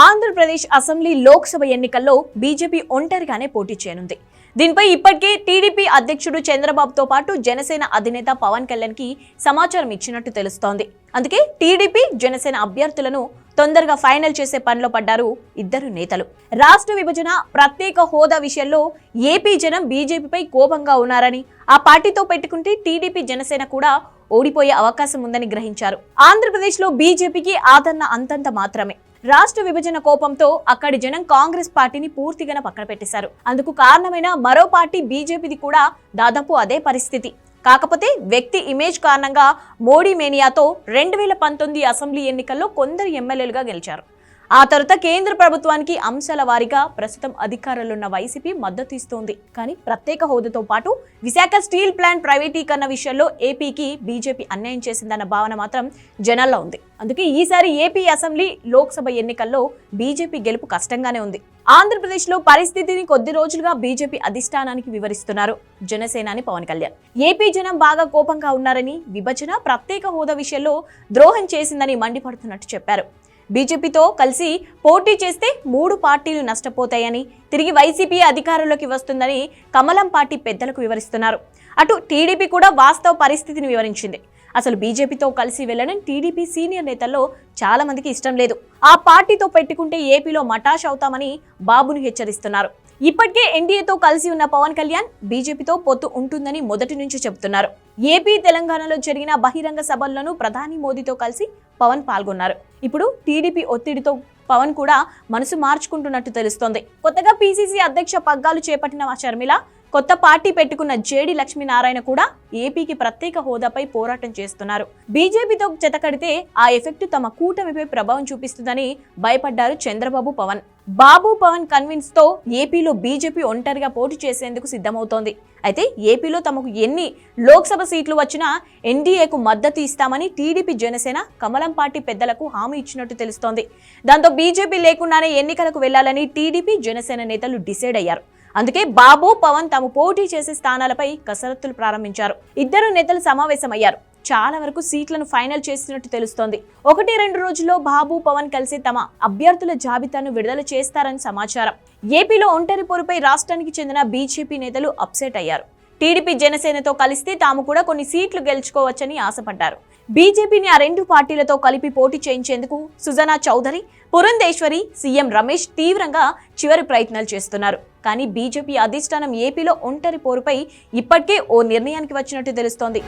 Andhra Pradesh assembly Lok Sabha ఎన్నికల్లో BJP ఒంటరిగానే పోటీ చేయనుంది. దీనిపై ఇప్పటికే టీడీపీ అధ్యక్షుడు చంద్రబాబుతో పాటు జనసేన అధినేత పవన్ కళ్యాణ్కి సమాచారం ఇచ్చినట్టు తెలుస్తోంది. అందుకే టీడీపీ జనసేన అభ్యర్థులను తొందరగా ఫైనల్ చేసే పనిలో పడ్డారు ఇద్దరు నేతలు. రాష్ట్ర విభజన ప్రత్యేక హోదా విషయంలో ఏపీ జనం బీజేపీపై కోపంగా ఉన్నారని ఆ పార్టీతో పెట్టుకుంటే టీడీపీ జనసేన కూడా ఓడిపోయే అవకాశం ఉందని గ్రహించారు. ఆంధ్రప్రదేశ్లో బీజేపీకి ఆదరణ అంతంత మాత్రమే. రాష్ట్ర విభజన కోపంతో అక్కడి జనం కాంగ్రెస్ పార్టీని పూర్తిగా పక్కన పెట్టేశారు. అందుకు కారణమైన మరో పార్టీ బీజేపీది కూడా దాదాపు అదే పరిస్థితి. కాకపోతే వ్యక్తి ఇమేజ్ కారణంగా మోడీ మేనియాతో రెండు వేల పంతొమ్మిది అసెంబ్లీ ఎన్నికల్లో కొందరు ఎమ్మెల్యేలుగా గెలిచారు. ఆ తర్వాత కేంద్ర ప్రభుత్వానికి అంశాల వారీగా ప్రస్తుతం అధికారంలో వైసీపీ మద్దతు ఇస్తోంది కానీ ప్రత్యేక హోదాతో పాటు విశాఖ స్టీల్ ప్లాంట్ ప్రైవేటీకరణ విషయంలో ఏపీకి బీజేపీ అన్యాయం చేసిందన్న భావన మాత్రం జనాల్లో ఉంది. అందుకే ఈసారి ఏపీ అసెంబ్లీ లోక్సభ ఎన్నికల్లో బీజేపీ గెలుపు కష్టంగానే ఉంది. ఆంధ్రప్రదేశ్లో పరిస్థితిని కొద్ది రోజులుగా బీజేపీ అధిష్టానానికి వివరిస్తున్నారు జనసేనాని పవన్ కళ్యాణ్. ఏపీ జనం బాగా కోపంగా ఉన్నారని విభజన ప్రత్యేక హోదా విషయంలో ద్రోహం చేసిందని మండిపడుతున్నట్టు చెప్పారు. బీజేపీతో కలిసి పోటీ చేస్తే మూడు పార్టీలు నష్టపోతాయని తిరిగి వైసీపీ అధికారంలోకి వస్తుందని కమలం పార్టీ పెద్దలకు వివరిస్తున్నారు. అటు టీడీపీ కూడా వాస్తవ పరిస్థితిని వివరించింది. అసలు బీజేపీతో కలిసి వెళ్ళడం టీడీపీ సీనియర్ నేతల్లో చాలా మందికి ఇష్టం లేదు. ఆ పార్టీతో పెట్టుకుంటే ఏపీలో మటాష్ అవుతామని బాబును హెచ్చరిస్తున్నారు. ఇప్పటికే ఎన్డీఏతో కలిసి ఉన్న పవన్ కళ్యాణ్ బీజేపీతో పొత్తు ఉంటుందని మొదటి నుంచి చెబుతున్నారు. ఏపీ తెలంగాణలో జరిగిన బహిరంగ సభల్లోనూ ప్రధాని మోదీతో కలిసి పవన్ పాల్గొన్నారు. ఇప్పుడు టీడీపీ ఒత్తిడితో పవన్ కూడా మనసు మార్చుకుంటున్నట్టు తెలుస్తోంది. కొత్తగా పీసీసీ అధ్యక్ష పగ్గాలు చేపట్టిన షర్మిల కొత్త పార్టీ పెట్టుకున్న జేడి లక్ష్మీనారాయణ కూడా ఏపీకి ప్రత్యేక హోదాపై పోరాటం చేస్తున్నారు. బీజేపీతో జతకడితే ఆ ఎఫెక్ట్ తమ కూటమిపై ప్రభావం చూపిస్తుందని భయపడ్డారు చంద్రబాబు పవన్. బాబు పవన్ కన్విన్స్తో ఏపీలో బీజేపీ ఒంటరిగా పోటీ చేసేందుకు సిద్ధమవుతోంది. అయితే ఏపీలో తమకు ఎన్ని లోక్సభ సీట్లు వచ్చినా ఎన్డీఏకు మద్దతు ఇస్తామని టీడీపీ జనసేన కమలం పార్టీ పెద్దలకు హామీ ఇచ్చినట్టు తెలుస్తోంది. దాంతో బీజేపీ లేకుండానే ఎన్నికలకు వెళ్ళాలని టీడీపీ జనసేన నేతలు డిసైడ్ అయ్యారు. అందుకే బాబు పవన్ తాము పోటీ చేసే స్థానాలపై కసరత్తులు ప్రారంభించారు. ఇద్దరు నేతలు సమావేశమయ్యారు. చాలా వరకు సీట్లను ఫైనల్ చేసినట్టు తెలుస్తోంది. ఒకటి రెండు రోజుల్లో బాబు పవన్ కలిసి తమ అభ్యర్థుల జాబితాను విడుదల చేస్తారని సమాచారం. ఏపీలో ఒంటరి పోరుపై రాష్ట్రానికి చెందిన బీజేపీ నేతలు అప్సెట్ అయ్యారు. టీడీపీ జనసేనతో కలిస్తే తాము కూడా కొన్ని సీట్లు గెలుచుకోవచ్చని ఆశపడ్డారు. బీజేపీని ఆ రెండు పార్టీలతో కలిపి పోటీ చేయించేందుకు సుజనా చౌదరి పురంధేశ్వరి సీఎం రమేష్ తీవ్రంగా చివరి ప్రయత్నాలు చేస్తున్నారు. కానీ బీజేపీ అధిష్టానం ఏపీలో ఒంటరి పోరుపై ఇప్పటికే ఓ నిర్ణయానికి వచ్చినట్టు తెలుస్తోంది.